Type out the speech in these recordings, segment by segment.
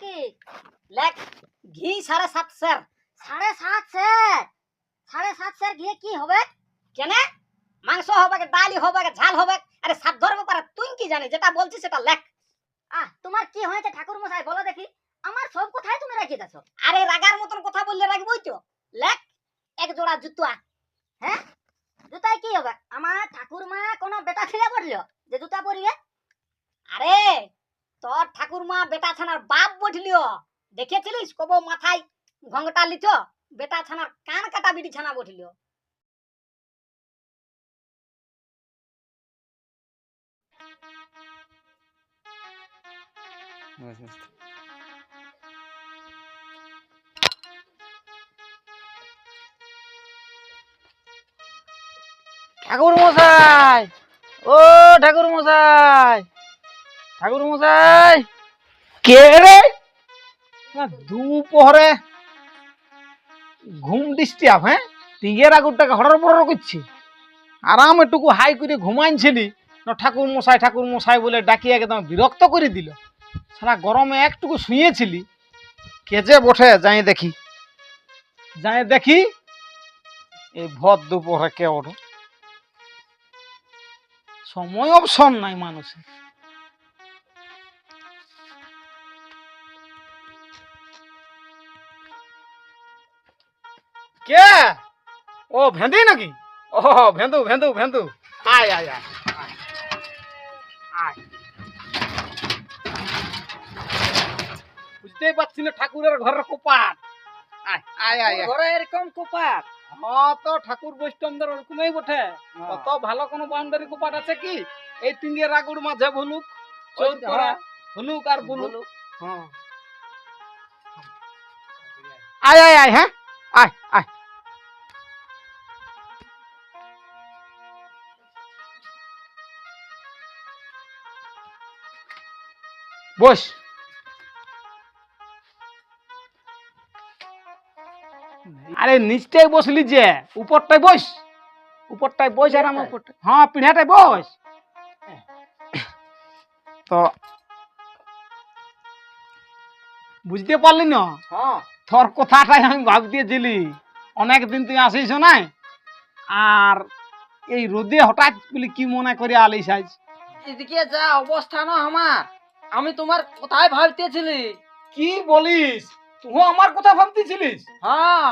কি লেখ ঘি সাড়ে সাত সের সাড়ে সাত সের সাড়ে সাত সের ঘিয়ে কি হবে? কেনে? মাংস হবে কি ডালি হবে কি ঝাল হবে আরে সাধ্যর ব্যাপারে তুই কি জানিস? যেটা বলছিস সেটা লেখ। আহ তোমার কি হয়েছে ঠাকুর মশাই বলো দেখি। আমার সব কথাই তুমি রেখে দেছো আরে রাগার মতন কথা বললে রাখবই তো। লেখ এক জোড়া জুতা। হ্যাঁ? জুতায় কি হবে? আমার ঠাকুর মা কোনো বেটা ছেলে পড়ল যে জুতা পরিয়ে? আরে তোর ঠাকুরমা বেটা ছানার বাপ বঠলিও দেখেছিলিস? কব মাথায় ঘঙ্গটা লিছ বেটা ছানার কান কাটা বিড়ি ছানা বঠলিও ঠাকুর মশাই ও ঠাকুর মশাই ঠাকুর মশাই। কে রে? না দুপহরে ঘুম ডিস্টার্ব হ্যাঁ? টিগের আগুরটাকে হড়র বড়র করছি। আরাম একটুকু হাই করে ঘুমাইছিলি না ঠাকুর মশাই ঠাকুর মশাই বলে ডাকিয়ে একদম বিরক্ত করে দিল। সারা গরমে একটুকু শুয়েছিলি কে যে বসে যাই দেখি। যাই দেখি এই ভর দুপুরে কে ওঠে? সময় অপশন নাই মানুষের। কে? ও ভেন্দি নাকি? ও ভেন্দু ভেন্দু ভেন্দু। আয় আয় আয় আয়। বুঝতেই পারছি না ঠাকুরের ঘরের কোপাট আয় আয় আয়। ঘরে এরকম কোপাট হ্যাঁ তো ঠাকুর বৈষ্ণবদের ওরকমই বটে। কত ভালো কোনো বাউন্ডারি কোপাট আছে কি? এই তিনটে রাগুর মাঝে ভুলুক চৌকরা ভুলুক আর বুলুক হ্যাঁ। আয় আয় আয় হ্যাঁ। আয় আয়। বস। আরে নিচটাই বসলি যে উপরটাই বস। উপরটাই বস আর আমার উপরটাই হ্যাঁ পিঠাটাই বস। তো বুঝতে পারলি না? হ্যাঁ। তোর কথাটাই আমি ভাব ভাবতেছিলি। অনেক দিন তুই আসিস নাই আর এই রোদে হঠাৎ বলি কি মনে করে আলিস আজ? এদিকে যা অবস্থা না আমার। আমি তোমার কোথায় ভাবতেছিলি। কি বলিস? তুই আমার কথা ভাবতেছিলিস? হ্যাঁ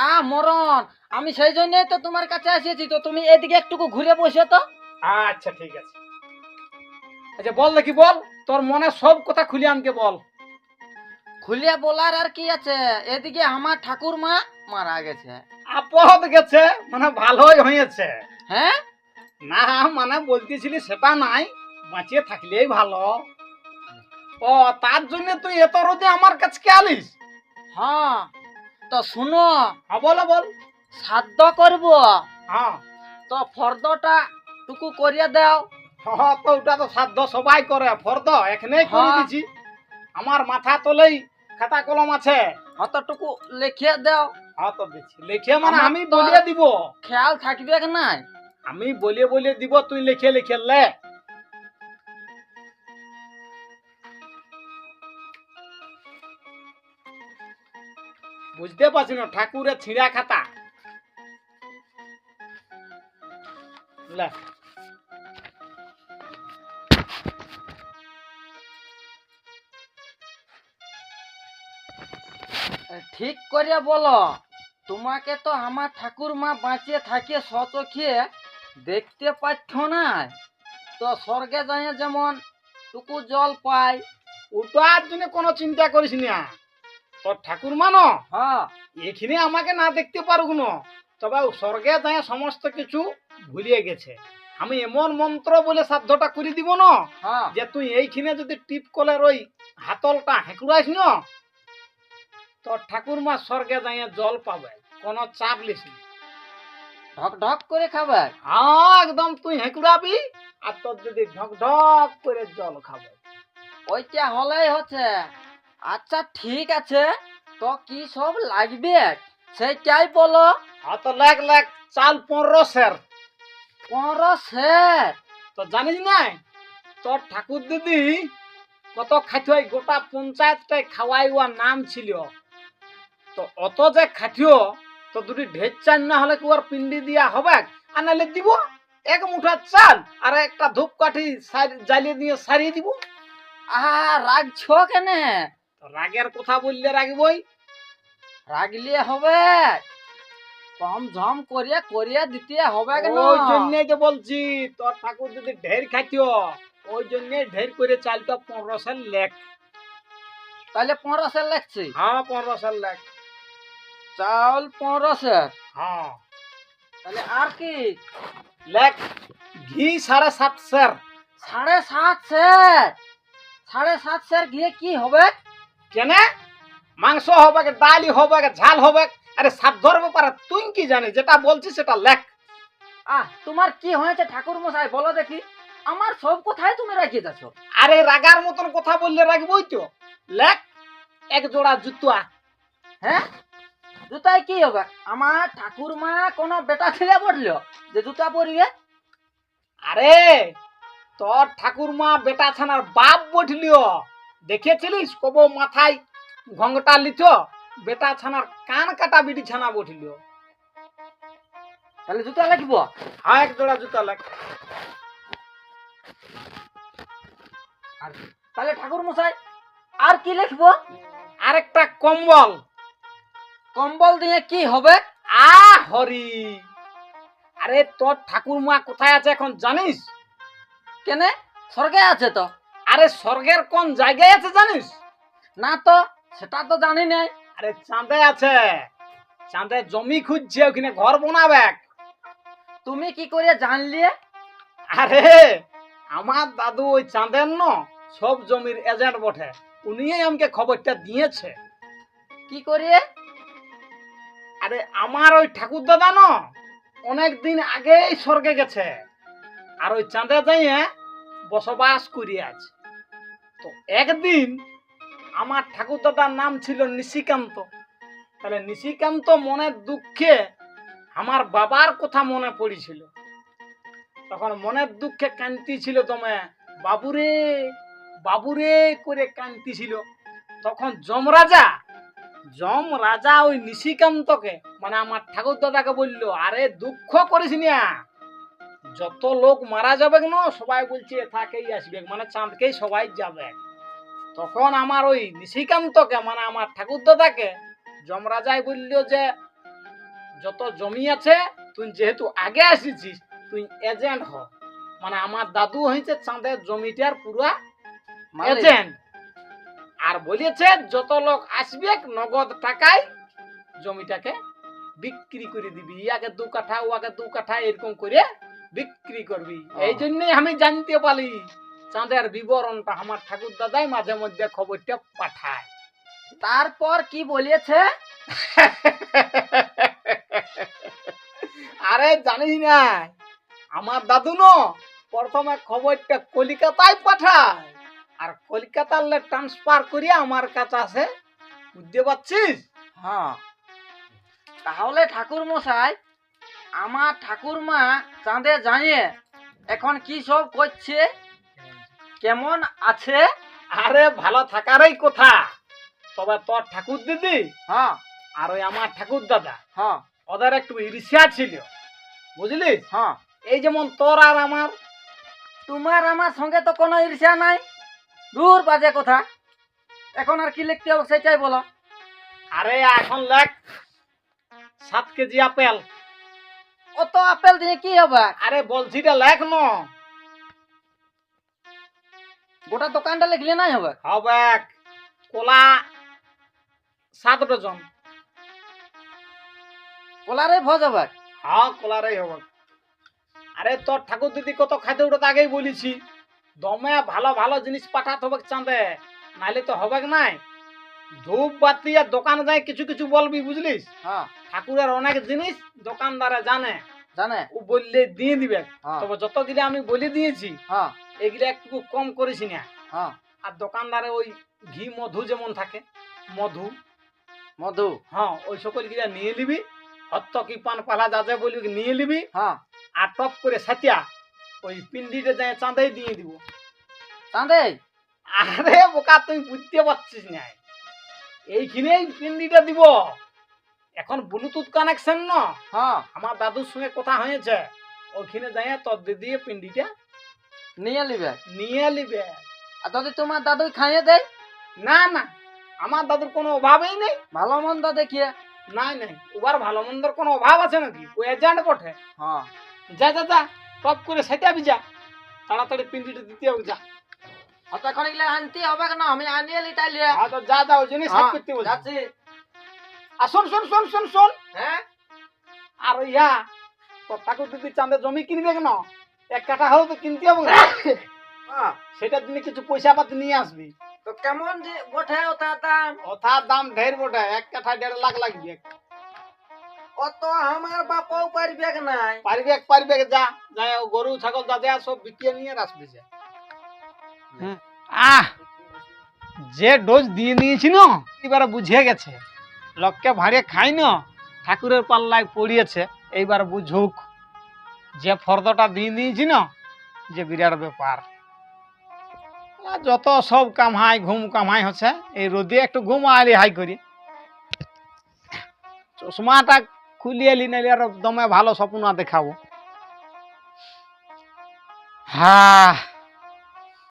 আ মরণ। আমি সেই জন্যই তো তোমার কাছে এসেছি তো তুমি এদিকে একটুকু ঘুরে বসে তো। আচ্ছা ঠিক আছে। আচ্ছা বল দেখি বল। তোর মনে সব কথা খুলে আমাকে বল। খুলে বলার আর কি আছে? এদিকে আমার ঠাকুর মা মারা গেছে। আপদ গেছে মানে ভালোই হয়েছে। হ্যাঁ? না মানে বলতেছিলি সেটা নাই বাঁচিয়ে থাকলেই ভালো। ও তার জন্য তুই এত রোদে আমার কাছে আলিস? হ্যাঁ তো শুনো। হ্যাঁ বলো বল। সাধ্য করব। হ্যাঁ। তো ফর্দটা টুকু করিয়ে দাও। হ্যাঁ তো ওটা তো সাধ্য সবাই করে। ফর্দ এখানেই করে হ্যাঁ। দিছি। আমার মাথা তলেই খাতা কলম আছে। অতটুকু লিখে দাও। হ্যাঁ তো দিচ্ছি লিখে মানে আমি বলিয়ে দিব। খেয়াল থাকবে নাই? আমি বলিয়ে বলিয়ে দিব তুই লিখে লিখে লে। বুঝতে পারছি না ঠাকুরের ছিঁড়া খাতা। ঠিক করে বলো তোমাকে তো আমার ঠাকুর মা বাঁচিয়ে থাকে সচোখে দেখতে পাচ্ছ না। তো স্বর্গে যায় যেমন টুকু জল পাই। ওটার জন্য কোনো চিন্তা করিস না। তোর ঠাকুর মানো হ্যাঁ। এখানে আমাকে না দেখতে পারুক না তবে স্বর্গে যায় সমস্ত কিছু ভুলিয়ে গেছে। আমি এমন মন্ত্র বলে সাধ্যটা করে দিব না হ্যাঁ। যে তুই এইখানে যদি টিপ কলের ওই হাতলটা হেঁকুড়াইস না তোর ঠাকুর মা স্বর্গে যাইয়া জল পাবে কোনো চাপ লিস ঢক ঢক করে খাবে? হ্যাঁ একদম তুই হেঁকুড়াবি আর তোর যদি ঢক ঢক করে জল খাবে। ওইটা হলেই হচ্ছে। আচ্ছা ঠিক আছে। তো কি সব লাগবে? সেইটাই বলো। আর তো লাখ লাখ চাল পনেরো সের। পনেরো সের? তো জানিস না তোর ঠাকুর দিদি কত খাইতে গোটা পঞ্চায়েতটাই খাওয়াইওয়ার নাম ছিল তো অত যে খাটিও তো দুটি ঢের চাল না হলে কি ওর পিন্ডি দিয়া হবে? আর নাহলে দিব এক মুঠা চাল আর একটা ধূপকাঠি জ্বালিয়ে দিয়ে সারিয়ে দিব। আহা রাগছ কেনে? রাগের কথা বললে রাখবই রাগলে হবে। কম ঝম করিয়া করিয়া দিতে হবে কেন? ওই জন্য যে বলছি তোর ঠাকুর যদি ঢের খাইতিও ওই জন্য ঢের করে চালটা পনেরো সাল লেখ। তাহলে পনেরোশো লাগছে হ্যাঁ পনেরো সাল লেখ। চাউল পনেরোশো। হ্যাঁ। তাহলে আর কি? লেখ ঘি সাড়ে সাত সের সাড়ে সাত সের সাড়ে সাত সের গিয়ে কি হবে? কেনে? মাংস হবে ডালি হবে ঝাল হবে আরে সাধ্যর ব্যাপারে তুই কি জানিস? যেটা বলছিস সেটা লেখ। আহ তোমার কি হয়েছে ঠাকুর মশাই বলো দেখি। আমার সব কথাই তুমি রাখিয়ে যাচ্ছ। আরে রাগার মতন কথা বললে রাখবই তো। লেখ। এক জোড়া জুতা হ্যাঁ? জুতায় কি হবে? আমার ঠাকুর মা কোনো বেটা ছেলে পড়ল যে জুতা পরিবে আরে তোর ঠাকুরমা বেটা ছানার বাপ বঠলিও দেখেছিলিস কব মাথায় ঘঙ্গটা লিথ বেটা ছানার কান কাটা বিটি ছানা বঠলিও তাহলে জুতা লাগবো? হ্যাঁ এক জোড়া জুতা লেখ তাহলে ঠাকুর মশাই আর কি লিখব? আরেকটা কম্বল। কম্বল দিয়ে কি হবে? আ হরি। আরে তোর ঠাকুরমা কোথায় আছে এখন জানিস? কেনে? স্বর্গে আছে তো। আরে স্বর্গের কোন জায়গায় আছে জানিস? না তো, সেটা তো জানি নাই। আরে চাঁদে আছে। চাঁদে জমি খুঁজছে, ওখানে ঘর বানাবে। তুমি কি করে জানলে? আরে, আমার দাদু ওই চাঁদের ন, সব জমির এজেন্ট বটে। উনিই আমাকে খবরটা দিয়েছে। কি করে? আরে, আমার ওই ঠাকুর দাদা ন, অনেক দিন আগেই স্বর্গে গেছে। আর ওই চাঁদে যাইয়ে বসবাস করি আছে তো একদিন আমার ঠাকুরদাদার নাম ছিল নিশিকান্ত। তাহলে নিশিকান্ত মনের দুঃখে আমার বাবার কথা মনে পড়েছিল। তখন মনের দুঃখে কান্তি ছিল তোমায়, বাবুরে বাবুরে করে কান্তি ছিল তখন যমরাজা যম রাজা ওই নিশিকান্তকে মানে আমার ঠাকুর দাদাকে বলল, আরে দুঃখ করিস না। যত লোক মারা যাবে না সবাই বলছে থাকেই আসবে। মানে চাঁদকেই সবাই যাবে। তখন আমার ওই নিশিকান্তকে মানে আমার ঠাকুর দাদাকে যমরাজাই বলল যে যত জমি আছে তুই যেহেতু আগে আসিছিস তুই এজেন্ট হ। মানে আমার দাদু হয়েছে চাঁদের জমিটার পুরা এজেন্ট আর বলেছে যত লোক আসবে নগদ টাকায় জমিটাকে বিক্রি করে দিবি। ইয়াকে দু কাঠা ওয়াকে দু কাঠা এরকম করে বিক্রি করবি। এই জন্যই আমি জানতে পারি চাঁদের বিবরণটা আমার ঠাকুর দাদাই মাঝে মধ্যে খবরটা পাঠায়। তারপর কি বলেছে আরে জানিস না আমার দাদু ন প্রথমে খবরটা কলিকাতায় পাঠায় আর কলকাতার ট্রান্সফার করিয়া আমার কাছে আসে। বুঝতে পারছিস? হ্যাঁ। তাহলে ঠাকুর মশাই আমার ঠাকুর মা চাঁদে জানিয়ে এখন কি সব করছে? কেমন আছে? আরে ভালো থাকারই কথা। তবে তোর ঠাকুর দিদি হ্যাঁ। আর ওই আমার ঠাকুর দাদা হ্যাঁ। ওদের একটু ঈর্ষা ছিল। বুঝলি? হ্যাঁ। এই যেমন তোর আর আমার। তোমার আমার সঙ্গে তো কোনো ঈর্ষা নাই। দূর বাজে কথা। এখন আর কি লিখতে হবে সেটাই বলো। আরে এখন লেখ সাত কেজি আপেল। অত আপেল দিয়ে কি হবে? আরে বলছি লেখ ন। গোটা দোকানটা লিখলে নাই হবে? হবে কলা সাত ডজন। কলারে ভজ হবে? হ্যাঁ কলারই হবে। আরে তোর ঠাকুর দিদি কত খাইতে উঠতে আগেই বলেছি দমে ভালো ভালো জিনিস পাঠাতে হবে চাঁদে? নাইলে তো হবে নাই? ধূপ বাতি আর দোকানে যাই কিছু কিছু বলবি বুঝলিস? হ্যাঁ। ঠাকুরের অনেক জিনিস দোকানদারে জানে। জানে? ও বললে দিয়ে দিবে। হ্যাঁ। যত যতগুলো আমি বলে দিয়েছি হ্যাঁ। এগুলো একটু কম করিস না। হ্যাঁ। আর দোকানদারে ওই ঘি মধু যেমন থাকে মধু। মধু? হ্যাঁ ওই সকল গিলা নিয়ে নিবি। হত্ত কি পান পালা যাতে বলবি নিয়ে নিবি। হ্যাঁ। আর টপ করে সাতিয়া ওই পিন্ডিতে যায় চাঁদাই দিয়ে দিব। চাঁদে আরে বোকা তুই বুঝতে পারছিস না। এইখানেই পিন্ডিটা দিব। এখন ব্লুটুথ কানেকশন না? হ্যাঁ। আমার দাদুর সঙ্গে কথা হয়েছে। ওখানে যাই তোর দিদি পিন্ডিটা নিয়ে নিবে? নিয়ে নিবে। আর যদি তোমার দাদু খাইয়ে দেয়? না না। আমার দাদুর কোনো অভাবই নেই। ভালো মন্দ দেখিয়ে? নাই নাই। ওবার ভালো মন্দর কোনো অভাব আছে নাকি? ও এজেন্ট বটে। হ্যাঁ। যা যা যা। টপ করে সেটাবি যা। তাড়াতাড়ি পিন্ডিটা দিতে হবে যা। অতক্ষণ গেলে আনতে হবে না আমি আনিয়ে লিটাইলে তো যা যা ওই জন্যই সাইড করতে বলছি। যাচ্ছি। আর শোন শোন শোন শোন শোন। হ্যাঁ? আর ইয়া তো ঠাকুর দিদি চাঁদে জমি কিনবে কেন? এক কাঠা হোক তো কিনতে হবে। হ্যাঁ। সেটার জন্য কিছু পয়সা পাতি নিয়ে আসবি। তো কেমন যে বটে ওটা দাম? ওথার দাম ঢের বটে এক কাঠা দেড় লাখ লাগবে। অত আমার বাপও পারবে নাই? পারবে পারবে যা যা ও গরু ছাগল যা যা সব বিকিয়ে নিয়ে আসবি যা। আহ যে ডোজ দিয়ে নিয়েছি না এবারে বুঝে গেছে। লোককে খাই না ঠাকুরের পাল্লায় পড়িয়েছে। এইবার বুঝুক যে ফর্দটা দিয়ে দিয়েছি না যে বিরাট ব্যাপার। যত সব কামাই ঘুম কামাই হচ্ছে, এই রোদে একটু ঘুম আলি হাই করি। চশমাটা খুলিয়ে লি, নাইলে আর দমে ভালো স্বপ্ন দেখাবো। হ্যাঁ